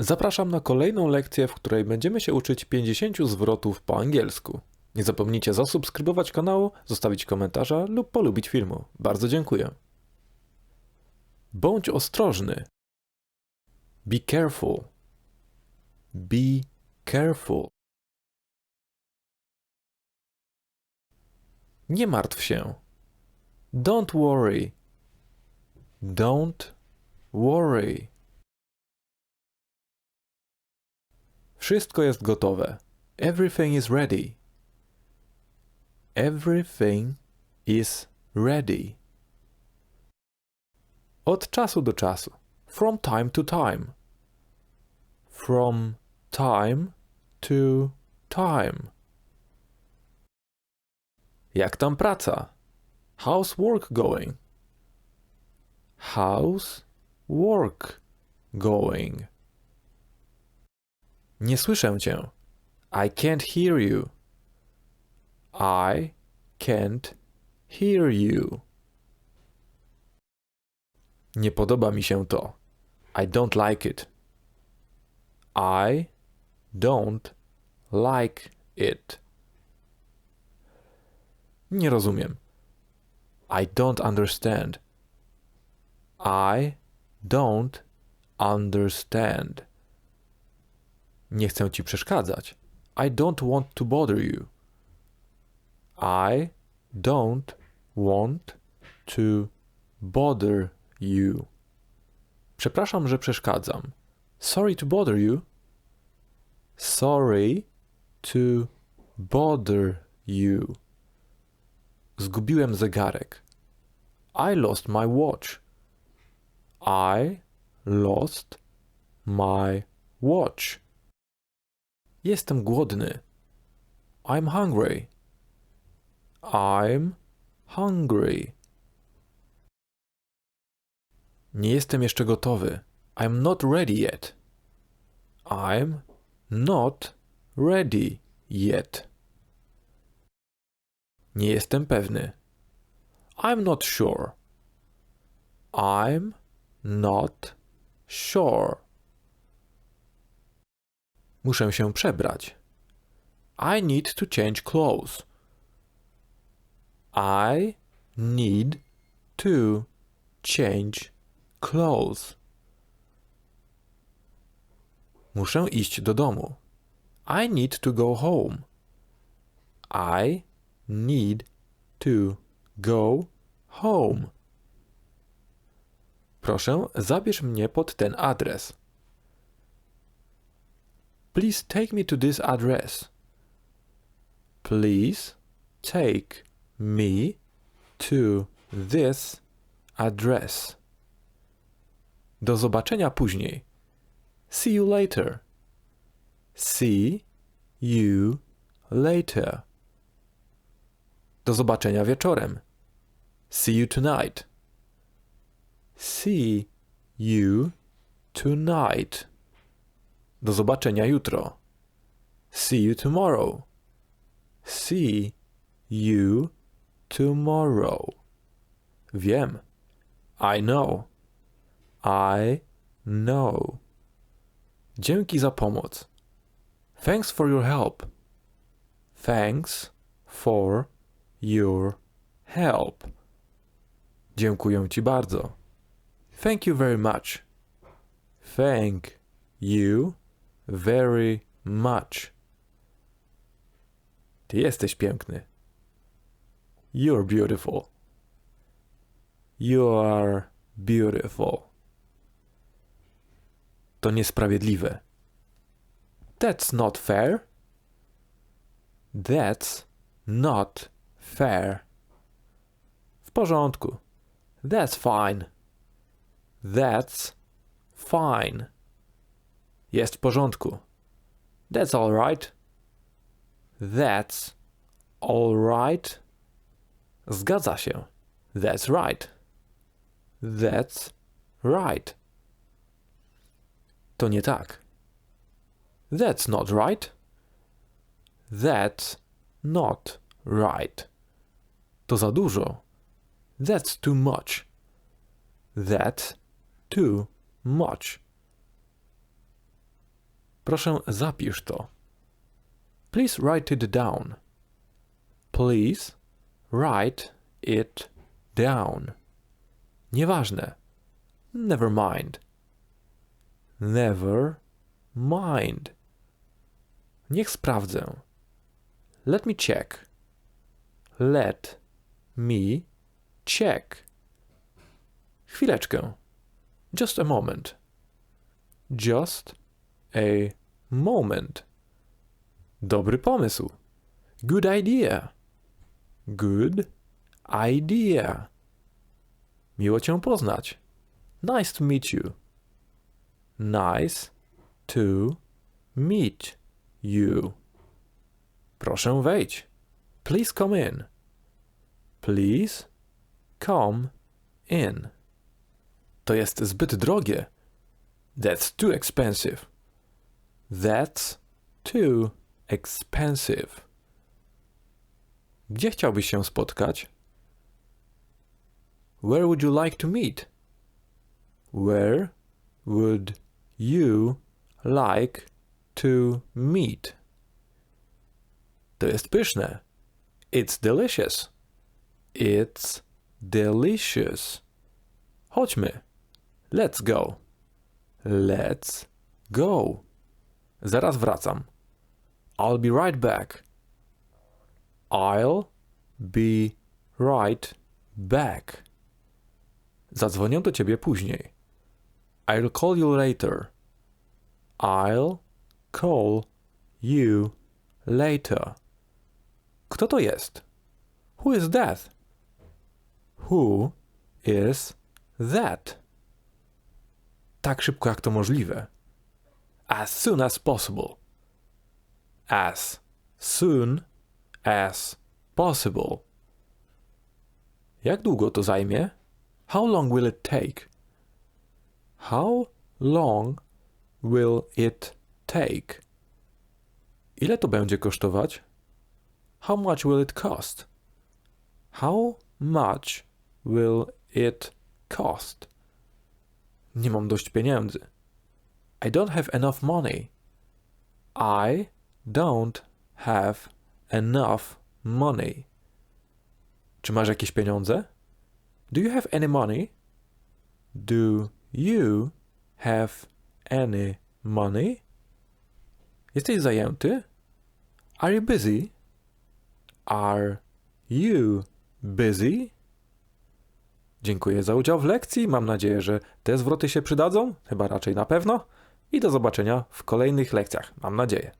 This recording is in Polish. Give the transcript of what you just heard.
Zapraszam na kolejną lekcję, w której będziemy się uczyć 50 zwrotów po angielsku. Nie zapomnijcie zasubskrybować kanału, zostawić komentarza lub polubić filmu. Bardzo dziękuję. Bądź ostrożny. Be careful. Be careful. Nie martw się. Don't worry. Don't worry. Wszystko jest gotowe. Everything is ready. Everything is ready. Od czasu do czasu. From time to time. From time to time. Jak tam praca? How's work going? How's work going? Nie słyszę cię. I can't hear you. I can't hear you. Nie podoba mi się to. I don't like it. I don't like it. Nie rozumiem. I don't understand. I don't understand. Nie chcę ci przeszkadzać. I don't want to bother you. I don't want to bother you. Przepraszam, że przeszkadzam. Sorry to bother you. Sorry to bother you. Zgubiłem zegarek. I lost my watch. I lost my watch. Jestem głodny. I'm hungry. I'm hungry. Nie jestem jeszcze gotowy. I'm not ready yet. I'm not ready yet. Nie jestem pewny. I'm not sure. I'm not sure. Muszę się przebrać. I need to change clothes. I need to change clothes. Muszę iść do domu. I need to go home. I need to go home. Proszę, zabierz mnie pod ten adres. Please take me to this address. Please take me to this address. Do zobaczenia później. See you later. See you later. Do zobaczenia wieczorem. See you tonight. See you tonight. Do zobaczenia jutro. See you tomorrow. See you tomorrow. Wiem. I know. I know. Dzięki za pomoc. Thanks for your help. Thanks for your help. Dziękuję ci bardzo. Thank you very much. Thank you very much. Ty jesteś piękny. You're beautiful. You are beautiful. To niesprawiedliwe. That's not fair. That's not fair. W porządku. That's fine. That's fine. Jest w porządku. That's all right. That's all right. Zgadza się. That's right. That's right. To nie tak. That's not right. That's not right. To za dużo. That's too much. That's too much. Proszę zapisz to. Please write it down. Please write it down. Nieważne. Never mind. Never mind. Niech sprawdzę. Let me check. Let me check. Chwileczkę. Just a moment. Just a moment. Dobry pomysł. Good idea. Good idea. Miło cię poznać. Nice to meet you. Nice to meet you. Proszę wejdź. Please come in. Please come in. To jest zbyt drogie. That's too expensive. That's too expensive. Gdzie chciałbyś się spotkać? Where would you like to meet? Where would you like to meet? To jest pyszne. It's delicious. It's delicious. Chodźmy. Let's go. Let's go. Zaraz wracam. I'll be right back. I'll be right back. Zadzwonię do ciebie później. I'll call you later. I'll call you later. Kto to jest? Who is that? Who is that? Tak szybko jak to możliwe. As soon as possible. As soon as possible. Jak długo to zajmie? How long will it take? How long will it take? Ile to będzie kosztować? How much will it cost? How much will it cost? Nie mam dość pieniędzy. I don't have enough money. I don't have enough money. Czy masz jakieś pieniądze? Do you have any money? Do you have any money? Jesteś zajęty? Are you busy? Are you busy? Dziękuję za udział w lekcji. Mam nadzieję, że te zwroty się przydadzą. Chyba raczej na pewno. I do zobaczenia w kolejnych lekcjach. Mam nadzieję.